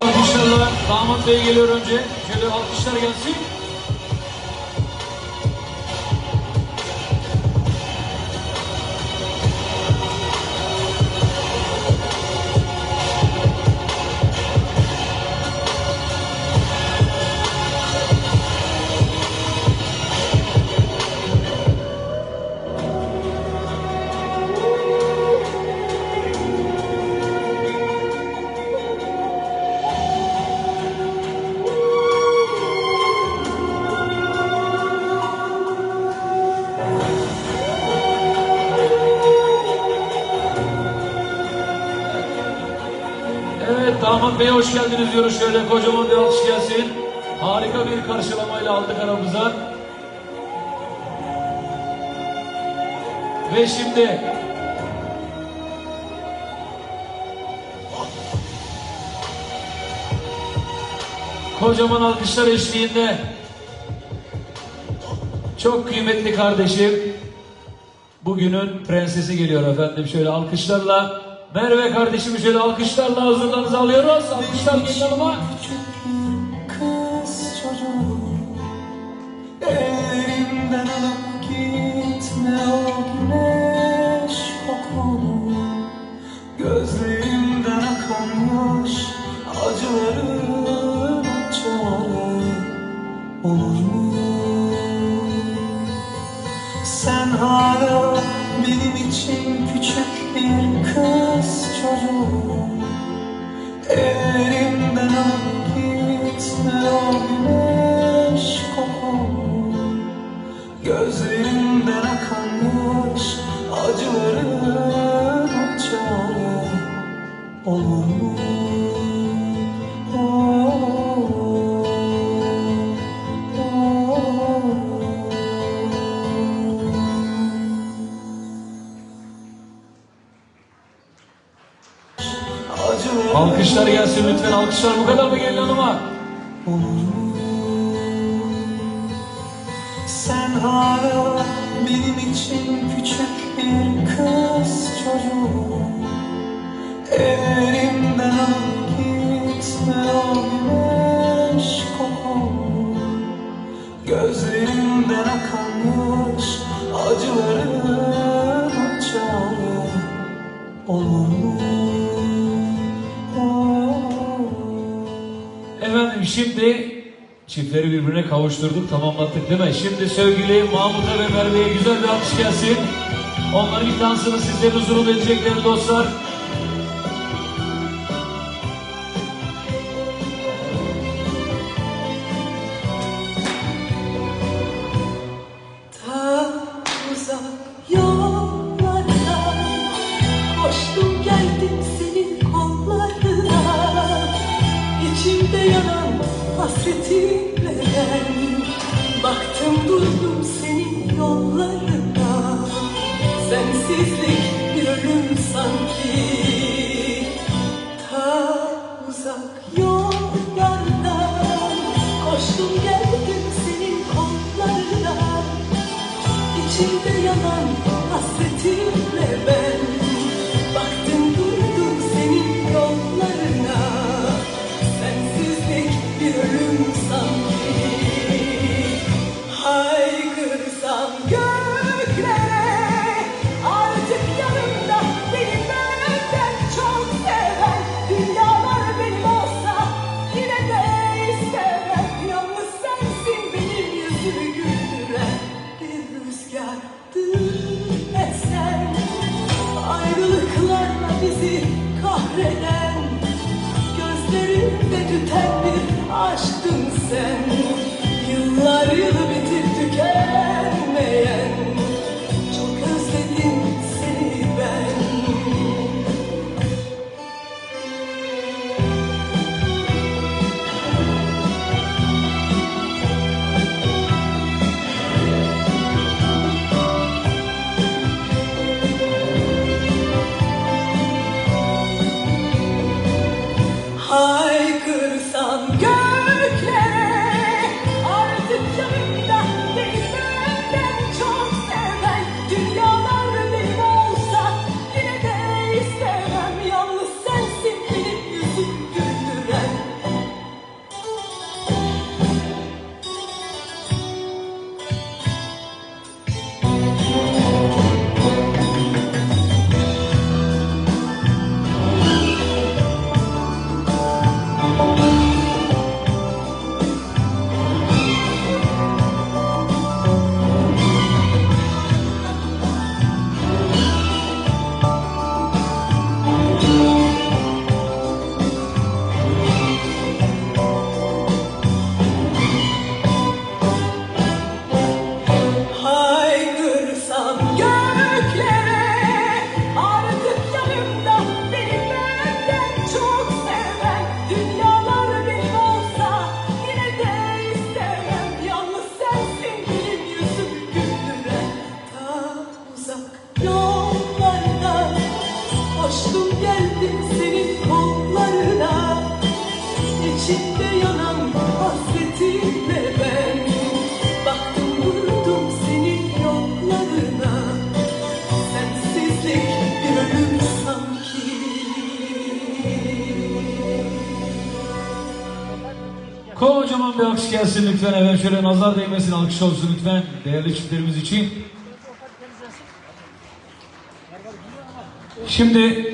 Alkışlarla damat bey geliyor önce. Şöyle alkışlar gelsin. Evet damat bey hoş geldiniz diyoruz. Şöyle kocaman bir alkış gelsin. Harika bir karşılamayla aldık aramıza. Ve şimdi kocaman alkışlar eşliğinde çok kıymetli kardeşim bugünün prensesi geliyor efendim. Şöyle alkışlarla Merve kardeşimi alkışlarla huzurlarınıza alıyoruz. Alkışlar gelin hanıma. Sen hala benim için küçük bir kız çocuğum. Elimden alıp gitme o güneş kokunu Gözlerimden akan yaş Acıların çare olur mu? Alkışlar bu kadar mı gelin hanıma? Sen hala benim için küçük bir kız çocuğum Elimden gitme o kokunu Gözlerimden akan yaş Acıların çare olur mu? Şimdi çiftleri birbirine kavuşturduk, tamamlattık değil mi? Şimdi sevgili Mahmut'a ve Merve'ye güzel bir alkış gelsin. Onların ilk dansını sizlerin huzurunda edecekleri dostlar. Koştum geldim senin kollarına İçimde yanan hasretimle ben Baktım durdum senin yollarına. Sensizlik bir ölüm sanki. Ta uzak yollardan Koştum geldim senin kollarına. İçimde yanan Kocaman bir alkış gelsin lütfen. Evet şöyle nazar değmesin alkış olsun lütfen. Değerli çiftlerimiz için. Şimdi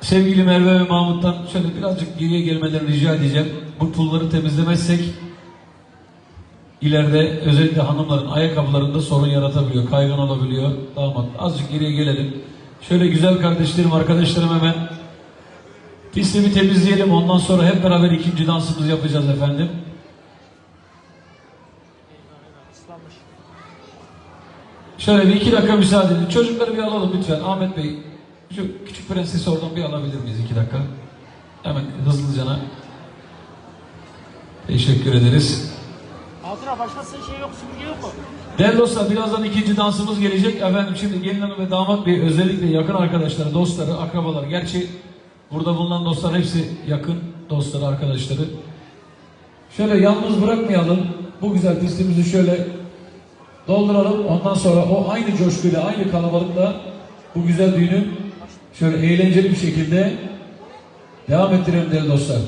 sevgili Merve ve Mahmut'tan şöyle birazcık geriye gelmelerini rica edeceğim. Bu pulları temizlemezsek ileride özellikle hanımların ayakkabılarında sorun yaratabiliyor. Kaygan olabiliyor. Damat azıcık geriye gelelim. Şöyle güzel kardeşlerim, arkadaşlarım hemen pisti bir temizleyelim. Ondan sonra hep beraber ikinci dansımızı yapacağız efendim. Şöyle bir iki dakika müsaade edin. Çocukları bir alalım lütfen. Ahmet Bey, şu küçük prensesi oradan bir alabilir miyiz iki dakika? Hemen hızlıcana. Teşekkür ederiz. Altına başkası şey yok, süpürge yok mu? Değerli dostlar birazdan ikinci dansımız gelecek. Efendim şimdi gelin hanım ve damat bey özellikle yakın arkadaşları, dostları, akrabaları. Gerçi burada bulunan dostlar hepsi yakın dostları, arkadaşları. Şöyle yalnız bırakmayalım. Bu güzel pistimizi şöyle dolduralım. Ondan sonra o aynı coşkuyla, aynı kalabalıkla bu güzel düğünü şöyle eğlenceli bir şekilde devam ettirelim değerli dostlar.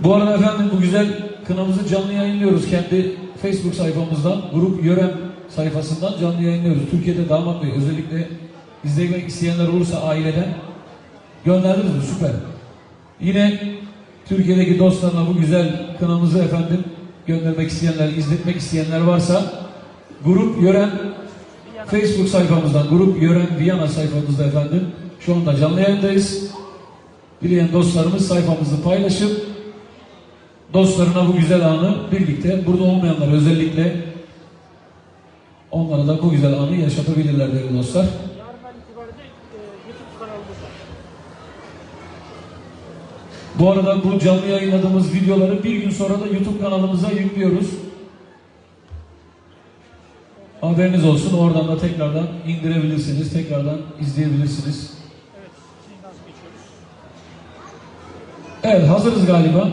Bu arada efendim bu güzel kınamızı canlı yayınlıyoruz kendi Facebook sayfamızdan, grup Yörem sayfasından canlı yayınlıyoruz. Türkiye'de damat bey özellikle izlemek isteyenler olursa aileden gönderdiniz mi? Süper. Yine Türkiye'deki dostlarına bu güzel kınamızı efendim göndermek isteyenler, izletmek isteyenler varsa grup Yörem Facebook sayfamızdan, grup Yörem Viyana sayfamızda efendim şu anda canlı yayındayız. Dileyen dostlarımız sayfamızı paylaşıp dostlarına bu güzel anı birlikte burada olmayanlar özellikle onlara da bu güzel anı yaşatabilirler değerli dostlar. Bu arada bu canlı yayınladığımız videoları bir gün sonra da YouTube kanalımıza yüklüyoruz. Haberiniz olsun oradan da tekrardan indirebilirsiniz, tekrardan izleyebilirsiniz. Evet, hazırız galiba.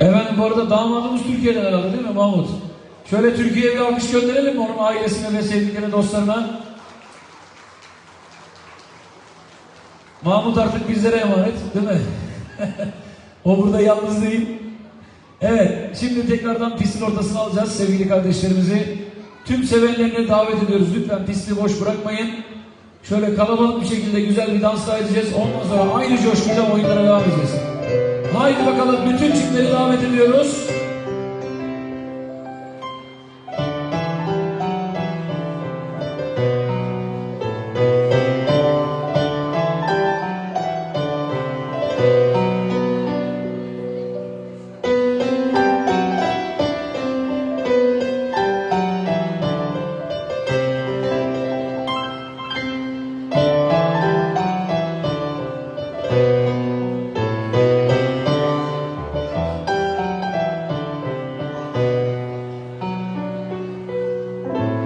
Efendim bu arada damadımız Türkiye'den herhalde değil mi Mahmut? Şöyle Türkiye'ye bir alkış gönderelim mi onun ailesine ve sevdiklerine, dostlarına? Mahmut artık bizlere emanet değil mi? o burada yalnız değil. Evet, şimdi tekrardan pistin ortasına alacağız sevgili kardeşlerimizi. Tüm sevenlerine davet ediyoruz. Lütfen pisti boş bırakmayın. Şöyle kalabalık bir şekilde güzel bir dans daha edeceğiz. Ondan sonra aynı coşkuyla oyunlara devam edeceğiz. Haydi bakalım bütün çiftleri davet ediyoruz.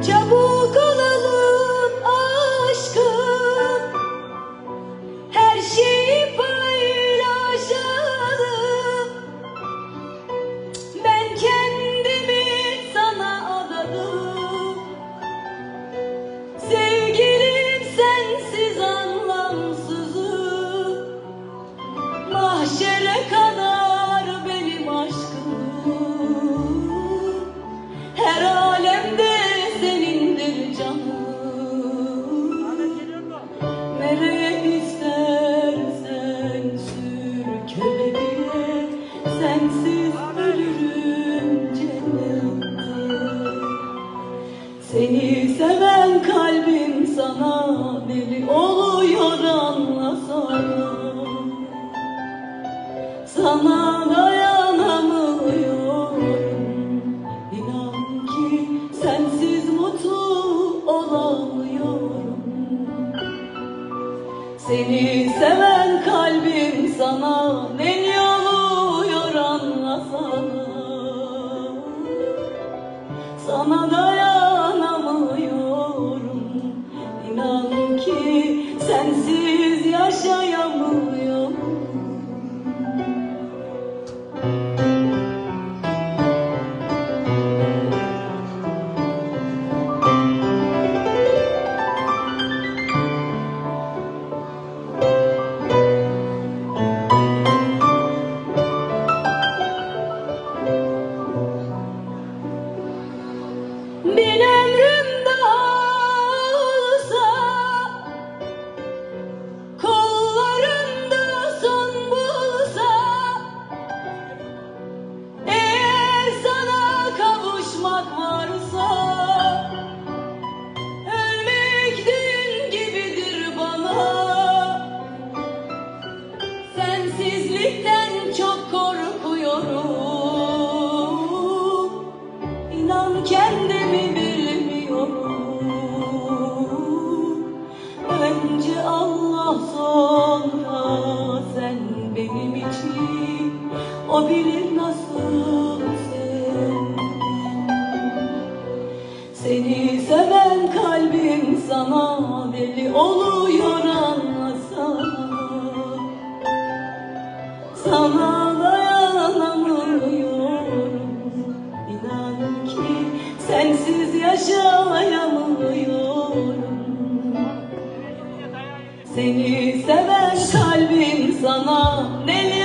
Çabuk olalım aşkım. Her şeyi paylaşalım. Ben kendimi sana adadım. Sevgilim sensiz anlamsızım. Mahşere kadar sana O bilir nasıl Seni seven kalbim sana deli oluyor anlasana sana dayanamıyorum. İnan ki sensiz yaşayamıyorum. Seni seven kalbim sana deli